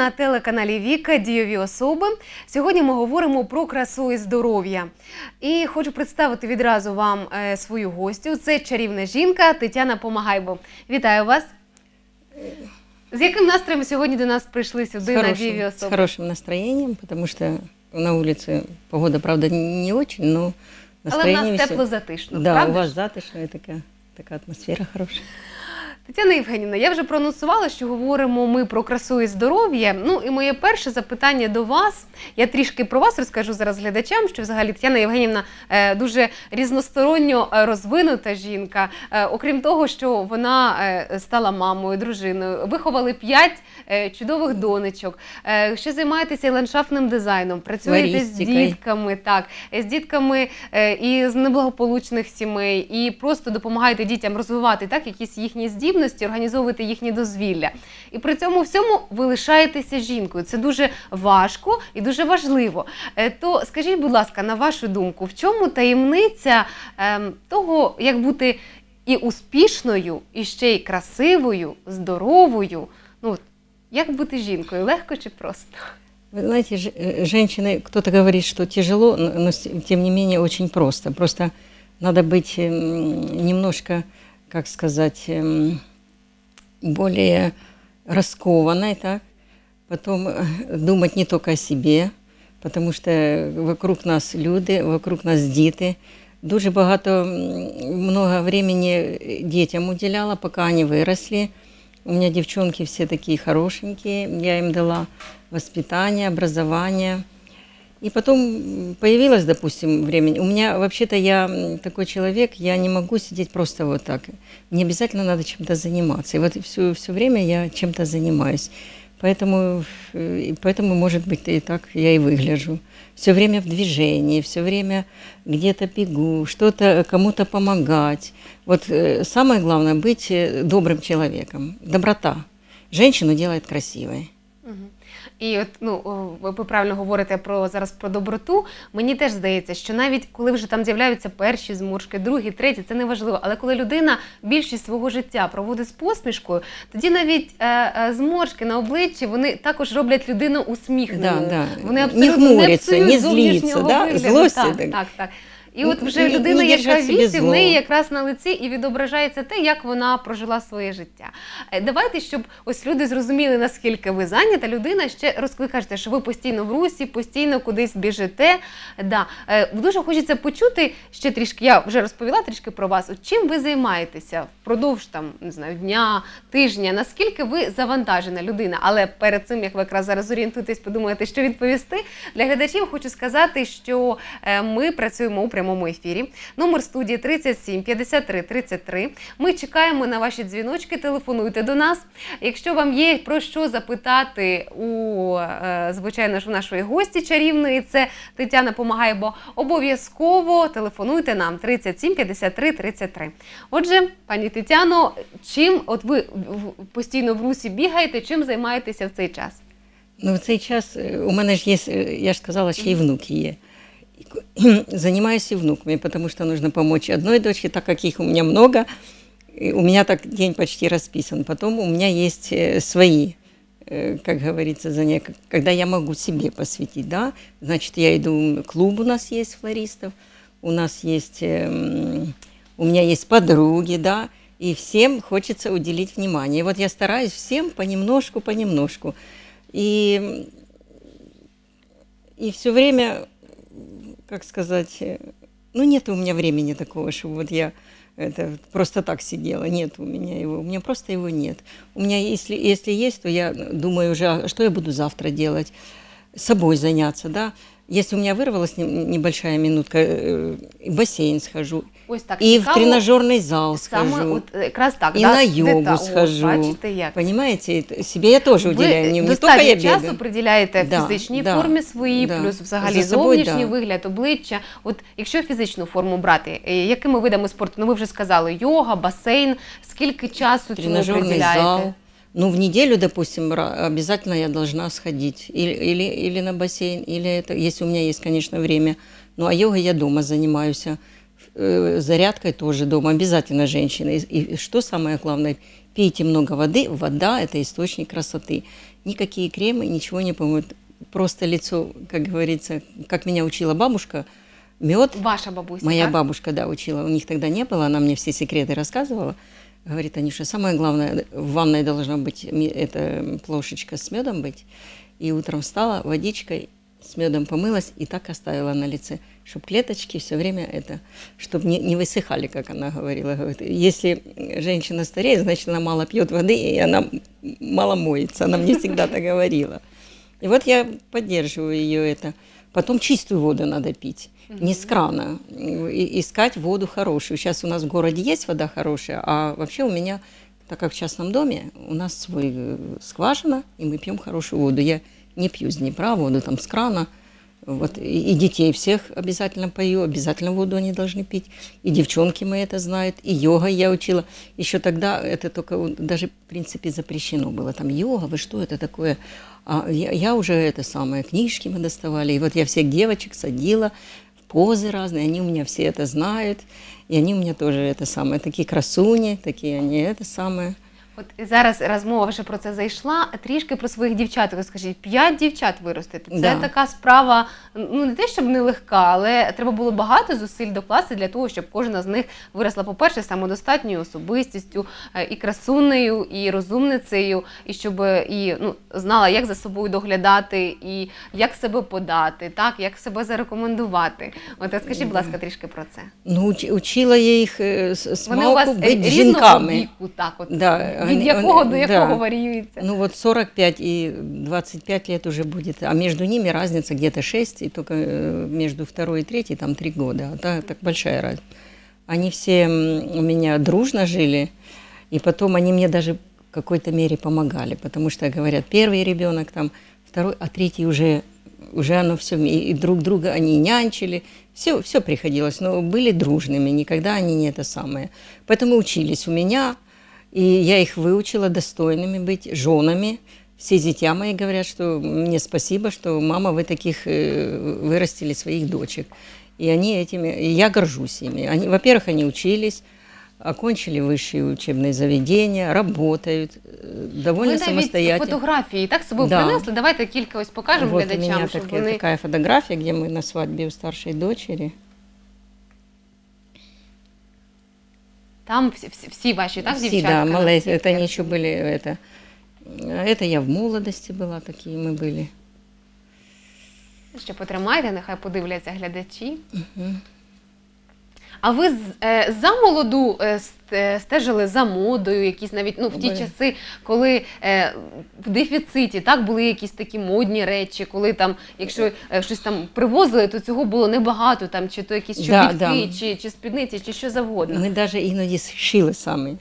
На телеканалі Віка Дійові особи. Сьогодні ми говоримо про красу і здоров'я. І хочу представити відразу вам е, свою гостю. Це чарівна жінка Тетяна Помагайбо. Вітаю вас. З яким настроєм сьогодні до нас прийшли сюди на хорошим, Дійові с особи? хорошим настроением, потому что на улице погода, правда, не очень, но Але в нас тепло затишно. Да, правда у вас ж? затишна така, така атмосфера хороша. Тетяна Євгенівна, я вже проанонсувала, що говоримо ми про красу і здоров'я. Ну і моє перше запитання до вас. Я трішки про вас розкажу зараз глядачам, що взагалі Тетяна Євгенівна е, дуже різносторонньо е, розвинута жінка. Е, окрім того, що вона стала мамою, дружиною, виховали п'ять чудових донечок. Ще займаєтеся ландшафтним дизайном, працюєте з дітками, так, з дітками і з неблагополучних сімей, і просто допомагаєте дітям розвивати так якісь їхні здібності, організовувати їхнє дозвілля. І при цьому всьому ви лишаєтеся жінкою. Це дуже важко і дуже важливо. Е, То скажіть, будь ласка, на вашу думку, в чому таємниця ем, того, як бути і успішною, і ще й красивою, здоровою? Ну, от, як бути жінкою? Легко чи просто? Вы знаете, ж- э, женщины, кто-то говорит, что тяжело, но, но с- тем не менее очень просто. Просто надо быть м, немножко, как сказать, м, более раскованной, так? Потом э, думать не только о себе, потому что вокруг нас люди, вокруг нас діти. Дуже багато, много времени детям уделяла, пока они выросли. У меня девчонки все такие хорошенькие, я им дала воспитание, образование. И потом появилось, допустим, время. У меня вообще-то я такой человек, я не могу сидеть просто вот так. Мне обязательно надо чем-то заниматься. И вот все, все время я чем-то занимаюсь. Поэтому, э, поэтому, может быть, и так я и выгляжу. Все время в движении, все время где-то бегу, что-то кому-то помогать. Вот э, самое главное быть э, добрым человеком. Доброта. Женщину делает красивой. Мгм. І от ну ви ви правильно говорите про зараз про доброту. Мені теж здається, що навіть коли вже там з'являються перші зморшки, другі, треті, це не важливо. Але коли людина більшість свого життя проводить з посмішкою, тоді навіть е, е, зморшки на обличчі вони також роблять людину усміхненою. Да, да. Вони Не абсолютно хмуряться, псують не зліться, да? Злості так. так, так. І Ну, от вже не- людина, не яка держать в неї якраз на лиці і відображається те, як вона прожила своє життя. Е, Давайте, щоб ось люди зрозуміли, наскільки ви зайнята людина. Ще роз- ви кажете, що ви постійно в русі, постійно кудись біжите. Да. Е, Дуже хочеться почути ще трішки. Я вже розповіла трішки про вас. От чим ви займаєтеся впродовж там не знаю дня, тижня? Наскільки ви завантажена людина? Але перед цим, як ви якраз зараз зорієнтуєтесь, подумаєте, що відповісти для глядачів, хочу сказати, що е, ми працюємо у прямому ефірі. Номер студії 37 53 33. Ми чекаємо на ваші дзвіночки. Телефонуйте до нас. Якщо вам є про що запитати у е, звичайно ж у нашої гості чарівної, це Тетяна Помагає, бо обов'язково телефонуйте нам 37 53 33. Отже, пані Тетяно, чим от ви постійно в русі бігаєте, чим займаєтеся в цей час? Ну, в цей час е, у мене ж є, е, я ж сказала, ще й внуки є. Занимаюсь и внуками, потому что нужно помочь одной дочке, так как их у меня много. и У меня так день почти расписан. Потом у меня есть э, свои, э, как говорится, занятия, когда я могу себе посвятить, да. Значит, я иду, клуб у нас есть флористов, у нас есть, эм, у меня есть подруги, да, и всем хочется уделить внимание. И вот я стараюсь всем понемножку, понемножку. И, и все время, как сказать, э, ну нет у меня времени такого, чтобы вот я это просто так сидела. Нет у меня его, у меня просто его нет. У меня, если, если есть, то я думаю уже, а что я буду завтра делать, с собой заняться, да. Если у меня вырвалась не- небольшая минутка, э, в бассейн схожу, Ось так и в цікаво. тренажерный зал Саме схожу. от е, якраз так, и да, на де йогу та- о, схожу. Бачите, як Понимаете, это себе я тоже уделяю. Не, не только достатньо я часу бегаю. приділяєте Да, фізичній да, формі своїй, да. плюс взагалі За собою, зовнішній да. вигляд, обличчя. От якщо фізичну форму брати, е, якими видами спорту? Ну ви вже сказали, йога, басейн. Скільки часу цьому тренажерный приділяєте? зал. Ну, в неделю, допустим, обязательно я должна сходить. Или, или, или на бассейн, или это, если у меня есть, конечно, время. Ну, а йогой я дома занимаюсь. э, зарядкой тоже дома, обязательно женщины. И, и что самое главное, пейте много воды, вода – это источник красоты. Никакие кремы ничего не помогут. Просто лицо, как говорится, как меня учила бабушка, мед. Ваша бабуся, Моя бабушка, да, учила. У них тогда не было, она мне все секреты рассказывала. Говорит, Анюша, самое главное, в ванной должна быть эта плошечка с медом быть. И утром встала, водичкой с медом помылась и так оставила на лице, чтобы клеточки все время это, чтобы не, не высыхали, как она говорила. Говорит, если женщина стареет, значит, она мало пьет воды, и она мало моется. Она мне всегда так говорила. И вот я поддерживаю ее это. Потом чистую воду надо пить, не с крана. И- искать воду хорошую. Сейчас у нас в городе есть вода хорошая, а вообще у меня, так как в частном доме, у нас свой э, скважина, и мы пьем хорошую воду. Я не пью с Днепра воду там с крана. Вот, и, и детей всех обязательно пою, обязательно воду они должны пить. И девчонки мы это знают, и йога я учила. Еще тогда это только вот даже, в принципе, запрещено было. Там йога, вы что это такое? А я, я уже это самое, книжки мы доставали. И вот я всех девочек садила в позы разные, они у меня все это знают. И они у меня тоже это самое, такие красуни, такие они это самое. От зараз розмова вже про це зайшла. Трішки про своїх дівчат розкажіть. П'ять дівчат виростити. Це Да. така справа, ну не те, щоб не легка, але треба було багато зусиль докласти для того, щоб кожна з них виросла, по-перше, самодостатньою особистістю, е, і красунею, і розумницею, і щоб е, і ну знала, як за собою доглядати, і як себе подати, так як себе зарекомендувати. От скажіть, будь ласка, трішки про це. Ну, уч- учила я їх е, з, з Вони у вас е, бути різного жінками. віку, так от Да, від вони- якого вони- до да. якого варіюється. Ну вот 45 и 25 лет уже будет, а между ними разница где-то 6, и только э, между второй и третьей там 3 года. А та- так большая разница. Они все м, у меня дружно жили, и потом они мне даже в какой-то мере помогали, потому что, говорят, первый ребенок там, второй, а третий уже, уже оно все, и друг друга они нянчили, все, все приходилось, но были дружными, никогда они не это самое. Поэтому учились у меня, и я их выучила достойными быть, женами. Все зятья мои говорят, что мне спасибо, что мама, вы таких э, вырастили своих дочек. И они этими, и я горжусь ими. Они, во-первых, они учились, окончили высшие учебные заведения, работают, э, довольно Ви навіть самостоятельно. фотографії так з собою Да. принесли. Давайте кілька ось покажемо вот у глядачам, меня щоб такая, вони такая фотография, где мы на свадьбе у старшей дочери. там всі, всі, всі ваші, так, Все, дівчатка? да, малые, наскільки это я они еще были, это, это я в молодости была, такие мы были. Ще потримайте, нехай подивляться глядачі. А ви е, за молоду е, е, стежили за модою, якісь навіть ну, в ті Ой. часи, коли е, в дефіциті так були якісь такі модні речі, коли там, якщо е, щось там привозили, то цього було небагато, там чи то якісь Да, чобітки, да. чи, чи спідниці, чи що завгодно. Ми даже іноді шили сами.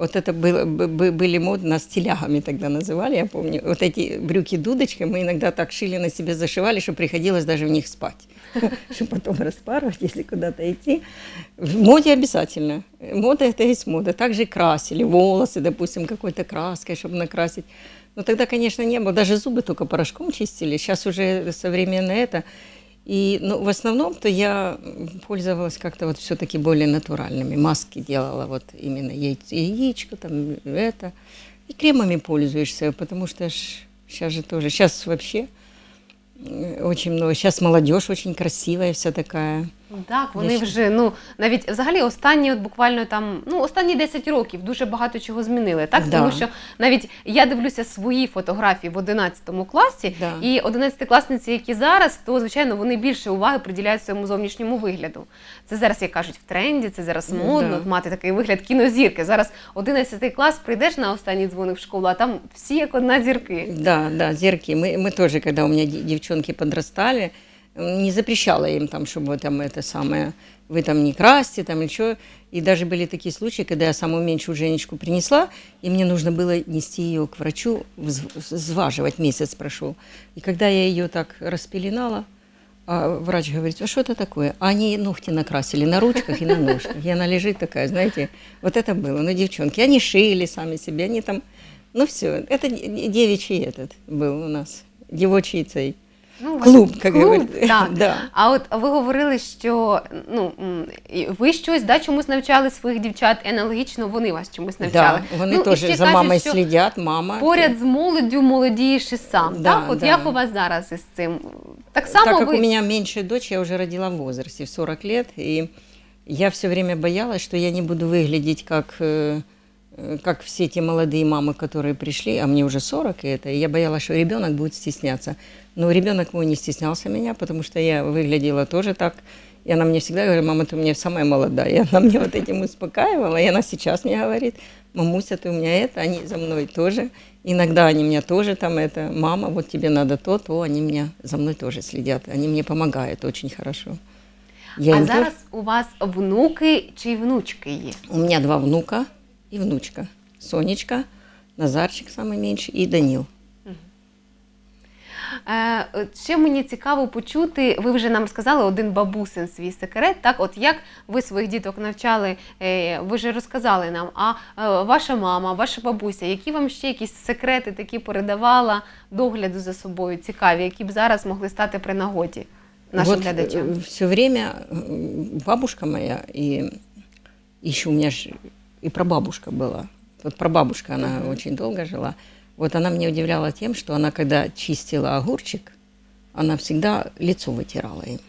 Вот это было, б- б- были мод, нас телягами тогда называли, я помню. Вот эти брюки-дудочки мы иногда так шили на себе, зашивали, что приходилось даже в них спать. Чтобы потом распарывать, если куда-то идти. В моде обязательно. Мода – это есть мода. Также красили волосы, допустим, какой-то краской, чтобы накрасить. Но тогда, конечно, не было. Даже зубы только порошком чистили. Сейчас уже современное это. И ну, в основном-то я пользовалась как-то вот все-таки более натуральными. Маски делала вот именно яйц- яичко, там это. И кремами пользуешься, потому что сейчас же тоже, сейчас вообще очень много. Сейчас молодежь очень красивая вся такая. Так, вони вже ну навіть взагалі останні, от буквально там ну останні 10 років дуже багато чого змінили. Так, Да. тому що навіть я дивлюся свої фотографії в 11 класі, Да. і 11-класниці, які зараз, то звичайно вони більше уваги приділяють своєму зовнішньому вигляду. Це зараз, як кажуть, в тренді, це зараз Ну, модно да. мати такий вигляд кінозірки. Зараз 11 клас, прийдеш на останній дзвоник в школу, а там всі як одна зірки. Да, да, зерки. Мы, мы тоже, когда у меня де- девчонки подрастали, м, не запрещала им там, чтобы там это самое, вы там не красьте, там еще. И даже были такие случаи, когда я самую меньшую Женечку принесла, и мне нужно было нести ее к врачу, вз- взваживать, месяц прошел. И когда я ее так распеленала, а врач говорит, а что это такое? А они ногти накрасили на ручках и на ножках. И она лежит такая, знаете, вот это было. Ну, девчонки, они шили сами себе, они там, ну все, это де- девичий этот был у нас, девочий цей. Ну, Клуб, как клуб, говорят. так. Да. А от ви говорили, що ну м, і ви щось да, чомусь навчали своїх дівчат, і аналогічно вони вас чомусь навчали. Да, вони ну, і теж ще за кажуть, мамою що слідять, мама. Поряд з молоддю молодієш і сам. Да, так, от да. як у вас зараз із цим? Так само так как ви у меня меньшая дочь, я уже родила в возрасте, в 40 лет, и я все время боялась, что я не буду выглядеть как, э, э, как все те молодые мамы, которые пришли, а мне уже 40, и это, и я боялась, что ребенок будет стесняться. Но ребенок мой не стеснялся меня, потому что я выглядела тоже так, и она мне всегда говорила, мама, ты у меня самая молодая. И она мне вот этим успокаивала, и она сейчас мне говорит, мамуся, ты у меня это, они за мной тоже. Иногда они меня тоже там это, мама, вот тебе надо то, то, они меня за мной тоже следят, они мне помогают очень хорошо. Я а им тоже- зараз у вас внуки чи внучки є? У меня два внука и внучка. Сонечка, Назарчик самый меньший и Данил. Е, ще мені цікаво почути, ви вже нам сказали один бабусин свій секрет. Так, от як ви своїх діток навчали, е, ви вже розказали нам. А е, ваша мама, ваша бабуся, які вам ще якісь секрети такі передавала догляду за собою, цікаві, які б зараз могли стати при нагоді нашим глядачам? все время бабушка моя и еще у меня ж и прабабушка была. Вот прабабушка, она Мгм. очень долго жила. Вот она меня удивляла тем, что она, когда чистила огурчик, она всегда лицо вытирала им.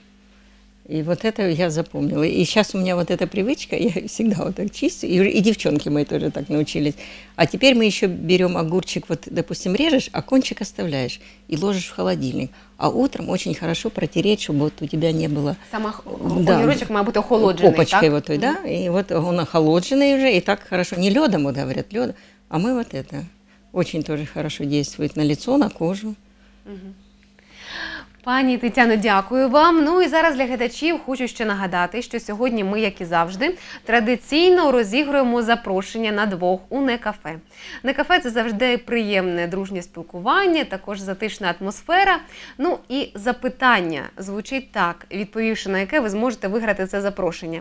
И вот это я запомнила. И сейчас у меня вот эта привычка, я всегда вот так чистю. И, и девчонки мои тоже так научились. А теперь мы еще берем огурчик, вот, допустим, режешь, а кончик оставляешь и ложишь в холодильник. А утром очень хорошо протереть, чтобы вот у тебя не было Саме х- Да. огірочок має бути охолоджений. попочкой так? вот той, да, и вот он охолодженный уже, и так хорошо, не ледом, вот говорят, лед, а мы вот это, очень тоже хорошо действует на лицо, на кожу. Пані Тетяно, дякую вам. Ну і зараз для глядачів хочу ще нагадати, що сьогодні ми, як і завжди, традиційно розігруємо запрошення на двох у некафе. Некафе це завжди приємне дружнє спілкування, також затишна атмосфера. Ну і запитання звучить так, відповівши на яке ви зможете виграти це запрошення.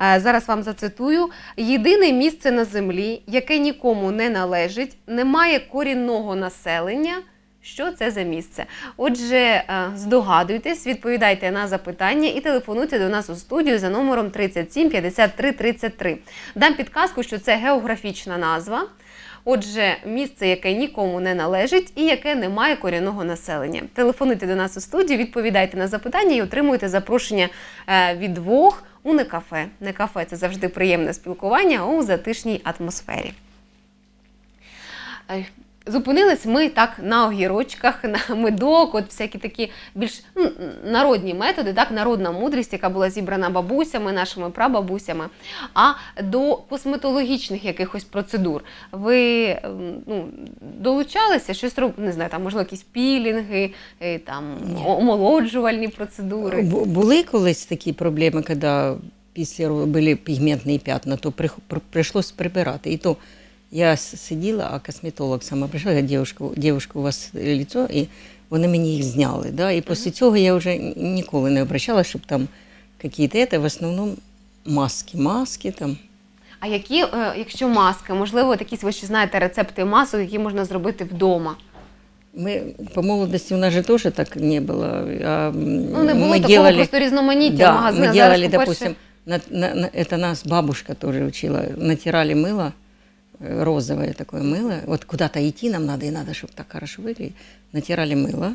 Е, Зараз вам зацитую: єдине місце на землі, яке нікому не належить, не має корінного населення. Що це за місце? Отже, е, здогадуйтесь, відповідайте на запитання і телефонуйте до нас у студію за номером 37 53 33. Дам підказку, що це географічна назва. Отже, місце, яке нікому не належить і яке не має корінного населення. Телефонуйте до нас у студію, відповідайте на запитання і отримуйте запрошення е, від двох у некафе. Некафе це завжди приємне спілкування у затишній атмосфері. Зупинились ми так на огірочках, на медок, от всякі такі більш ну, народні методи, так, народна мудрість, яка була зібрана бабусями, нашими прабабусями. А до косметологічних якихось процедур ви ем, ну, долучалися, щось не знаю, там, можливо, якісь пілінги, е, там, омолоджувальні процедури. Бу- Були колись такі проблеми, коли після були пігментні п'ятна, то прих- пр- прийшлось прибирати. І то я с- сиділа, а косметолог сама прийшла, говорить, дівушка, дівушка, у вас лицо, і вони мені їх зняли. Да? І після цього я вже ні- ніколи не обращалася, щоб там якісь це, в основному маски, маски там. А які, е, якщо маски, можливо, якісь ви ще знаєте рецепти масок, які можна зробити вдома? Мы по молодости у нас же тоже так не было. А, Ну, не було мы такого делали, просто різноманіття в да, магазинах. мы Зараз, делали, по-перше, допустим, на- на- на- это нас бабушка тоже учила. Натирали мыло, э, розовое такое мыло. Вот куда-то идти нам надо, и надо, чтобы так хорошо выглядеть. Натирали мыло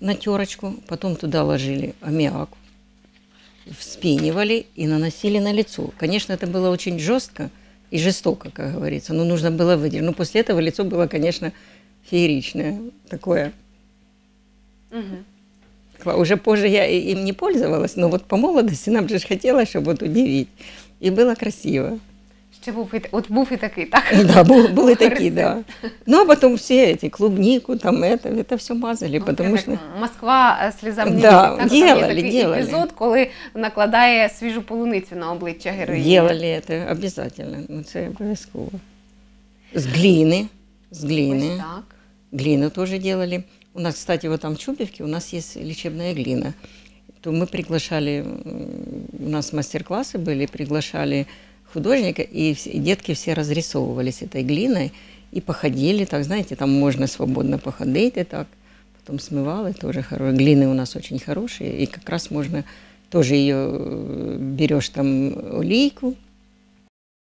на терочку, потом туда ложили аммиак, вспенивали и наносили на лицо. Конечно, это было очень жестко и жестоко, как говорится, но нужно было выдержать. Но после этого лицо было, конечно, фееричное, такое. Кла- Уже позже я им не пользовалась, но вот по молодости нам же хотелось, чтобы вот удивить. И было красиво. Ще був і, от був і такий, так? Да, был, были такие, Рецепт. да. Ну, а потом все эти, клубнику, там это, это все мазали, Ну, потому як что... Москва е, слізам не Да, вірить, так? Там делали, є такий делали. епізод, коли накладає свіжу полуницю на обличчя героїні. Делали это обязательно, ну, это обовязково. С глины, с Ось глины. так. Глину тоже делали. У нас, кстати, вот там в Чубевке у нас есть лечебная глина. То мы приглашали, м, у нас мастер-классы были, приглашали художника, и, все- и детки все разрисовывались этой глиной и походили, так, знаете, там можно свободно походить и так. потом смывала, тоже хорошие. Глины у нас очень хорошие, и как раз можно тоже ее э, берешь там олейку,